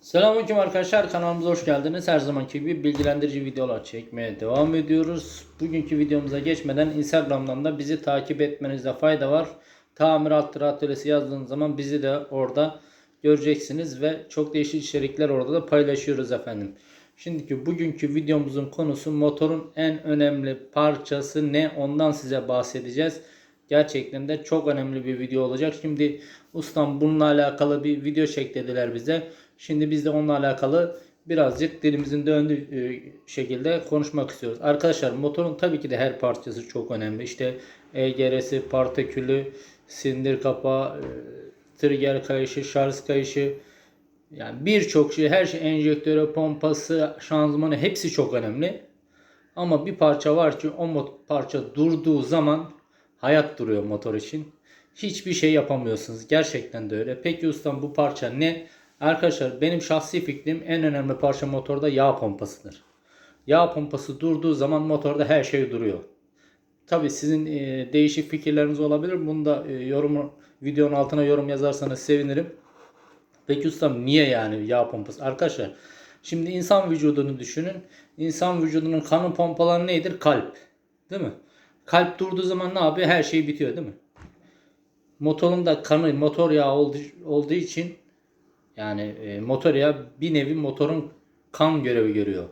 Selamünaleyküm arkadaşlar kanalımıza hoş geldiniz. Her zamanki gibi bilgilendirici videolar çekmeye devam ediyoruz. Bugünkü videomuza geçmeden Instagram'dan da bizi takip etmenizde fayda var. Tamirat atölyesi yazdığınız zaman bizi de orada göreceksiniz ve çok değişik içerikler orada da paylaşıyoruz efendim. Şimdiki bugünkü videomuzun konusu motorun en önemli parçası ne ondan size bahsedeceğiz. Gerçekten de çok önemli bir video olacak. Şimdi ustam bununla alakalı bir video çek dediler bize. Şimdi biz de onunla alakalı birazcık dilimizin döndüğü e, şekilde konuşmak istiyoruz. Arkadaşlar motorun tabii ki de her parçası çok önemli. İşte EGR'si, partikülü, sindir kapağı, e, trigger kayışı, şarj kayışı, yani birçok şey, her şey enjektörü, pompası, şanzımanı hepsi çok önemli. Ama bir parça var ki o parça durduğu zaman hayat duruyor motor için. Hiçbir şey yapamıyorsunuz. Gerçekten de öyle. Peki ustam bu parça ne? Arkadaşlar benim şahsi fikrim en önemli parça motorda yağ pompasıdır. Yağ pompası durduğu zaman motorda her şey duruyor. Tabi sizin e, değişik fikirleriniz olabilir. Bunu da e, yorum videonun altına yorum yazarsanız sevinirim. Peki ustam niye yani yağ pompası? Arkadaşlar şimdi insan vücudunu düşünün. İnsan vücudunun kanı pompaları nedir? Kalp. Değil mi? Kalp durduğu zaman ne yapıyor? Her şey bitiyor değil mi? Motorun da kanı motor yağı olduğu, olduğu için yani e, motor yağı bir nevi motorun kan görevi görüyor.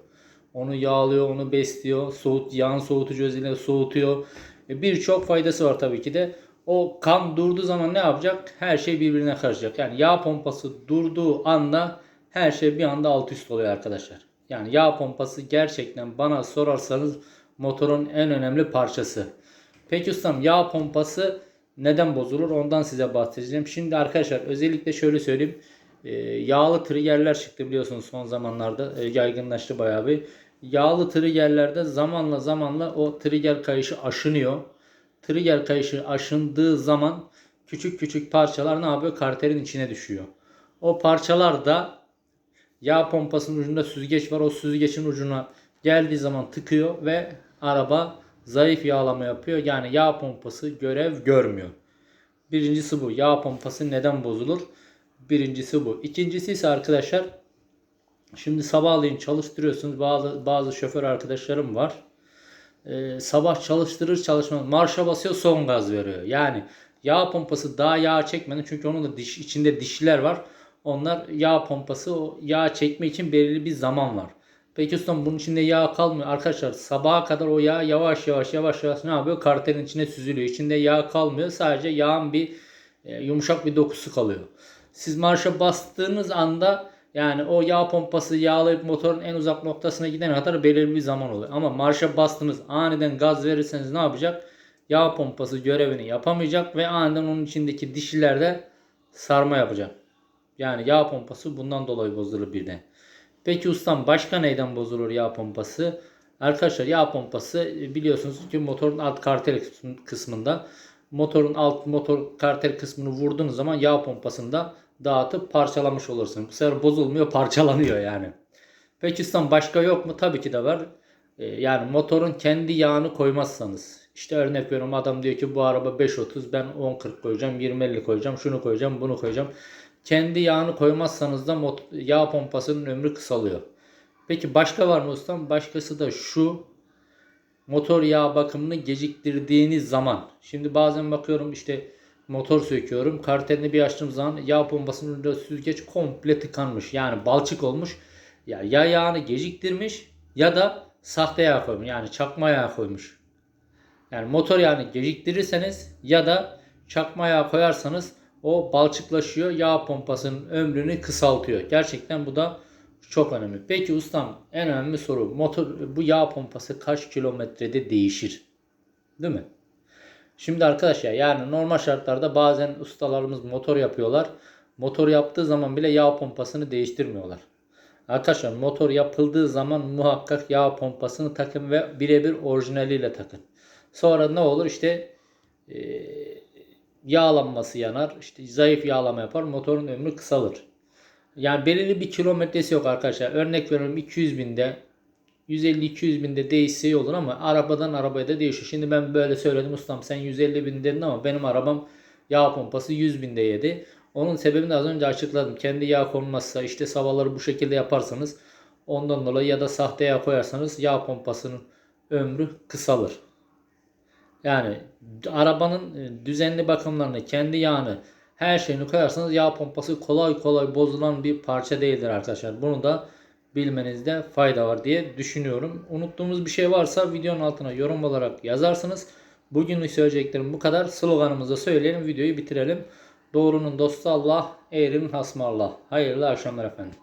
Onu yağlıyor, onu besliyor, soğut, yağın soğutucu özelliğiyle soğutuyor. E, Birçok faydası var tabii ki de. O kan durduğu zaman ne yapacak? Her şey birbirine karışacak. Yani yağ pompası durduğu anda her şey bir anda alt üst oluyor arkadaşlar. Yani yağ pompası gerçekten bana sorarsanız motorun en önemli parçası. Peki ustam yağ pompası neden bozulur? Ondan size bahsedeceğim. Şimdi arkadaşlar özellikle şöyle söyleyeyim. Ee, yağlı triggerler çıktı biliyorsunuz son zamanlarda. Ee, yaygınlaştı bayağı bir. Yağlı triggerlerde zamanla zamanla o trigger kayışı aşınıyor. Trigger kayışı aşındığı zaman küçük küçük parçalar ne yapıyor? Karterin içine düşüyor. O parçalar da yağ pompasının ucunda süzgeç var. O süzgecin ucuna geldiği zaman tıkıyor ve araba zayıf yağlama yapıyor. Yani yağ pompası görev görmüyor. Birincisi bu. Yağ pompası neden bozulur? Birincisi bu. İkincisi ise arkadaşlar şimdi sabahleyin çalıştırıyorsunuz. Bazı bazı şoför arkadaşlarım var. Ee, sabah çalıştırır çalışmaz marşa basıyor son gaz veriyor. Yani yağ pompası daha yağ çekmeden çünkü onun da diş, içinde dişliler var. Onlar yağ pompası o yağ çekme için belirli bir zaman var. Peki ustam bunun içinde yağ kalmıyor. Arkadaşlar sabaha kadar o yağ yavaş yavaş yavaş yavaş ne yapıyor? Karterin içine süzülüyor. İçinde yağ kalmıyor. Sadece yağın bir e, yumuşak bir dokusu kalıyor. Siz marşa bastığınız anda yani o yağ pompası yağlayıp motorun en uzak noktasına gidene kadar belirli bir zaman oluyor. Ama marşa bastınız aniden gaz verirseniz ne yapacak? Yağ pompası görevini yapamayacak ve aniden onun içindeki dişlilerde sarma yapacak. Yani yağ pompası bundan dolayı bozulur birden. Peki ustam başka neyden bozulur yağ pompası? Arkadaşlar yağ pompası e, biliyorsunuz ki motorun alt karter kısmında motorun alt motor karter kısmını vurduğunuz zaman yağ pompasını da dağıtıp parçalamış olursun. Bu sefer bozulmuyor parçalanıyor yani. Peki ustam başka yok mu? Tabii ki de var. Ee, yani motorun kendi yağını koymazsanız. İşte örnek veriyorum adam diyor ki bu araba 5.30 ben 10.40 koyacağım 20.50 koyacağım şunu koyacağım bunu koyacağım. Kendi yağını koymazsanız da yağ pompasının ömrü kısalıyor. Peki başka var mı ustam? Başkası da şu motor yağ bakımını geciktirdiğiniz zaman. Şimdi bazen bakıyorum işte motor söküyorum. Karterini bir açtığım zaman yağ pompasının önünde süzgeç komple tıkanmış. Yani balçık olmuş. Ya, ya yağını geciktirmiş ya da sahte yağ koymuş. Yani çakma yağ koymuş. Yani motor yağını geciktirirseniz ya da çakma yağ koyarsanız o balçıklaşıyor. Yağ pompasının ömrünü kısaltıyor. Gerçekten bu da çok önemli. Peki ustam en önemli soru. Motor bu yağ pompası kaç kilometrede değişir? Değil mi? Şimdi arkadaşlar yani normal şartlarda bazen ustalarımız motor yapıyorlar. Motor yaptığı zaman bile yağ pompasını değiştirmiyorlar. Arkadaşlar motor yapıldığı zaman muhakkak yağ pompasını takın ve birebir orijinaliyle takın. Sonra ne olur işte e, yağlanması yanar. işte zayıf yağlama yapar. Motorun ömrü kısalır. Yani belirli bir kilometresi yok arkadaşlar. Örnek veriyorum 200 binde 150-200 binde değişse olur ama arabadan arabaya da değişiyor. Şimdi ben böyle söyledim ustam sen 150 bin dedin ama benim arabam yağ pompası 100 binde yedi. Onun sebebini az önce açıkladım. Kendi yağ konmazsa işte savaları bu şekilde yaparsanız ondan dolayı ya da sahte yağ koyarsanız yağ pompasının ömrü kısalır. Yani arabanın e, düzenli bakımlarını, kendi yağını, her şeyini koyarsanız yağ pompası kolay kolay bozulan bir parça değildir arkadaşlar. Bunu da bilmenizde fayda var diye düşünüyorum. Unuttuğumuz bir şey varsa videonun altına yorum olarak yazarsınız. Bugünlük söyleyeceklerim bu kadar. Sloganımızı söyleyelim, videoyu bitirelim. Doğrunun dostu Allah, eğrinin hasmı Allah. Hayırlı akşamlar efendim.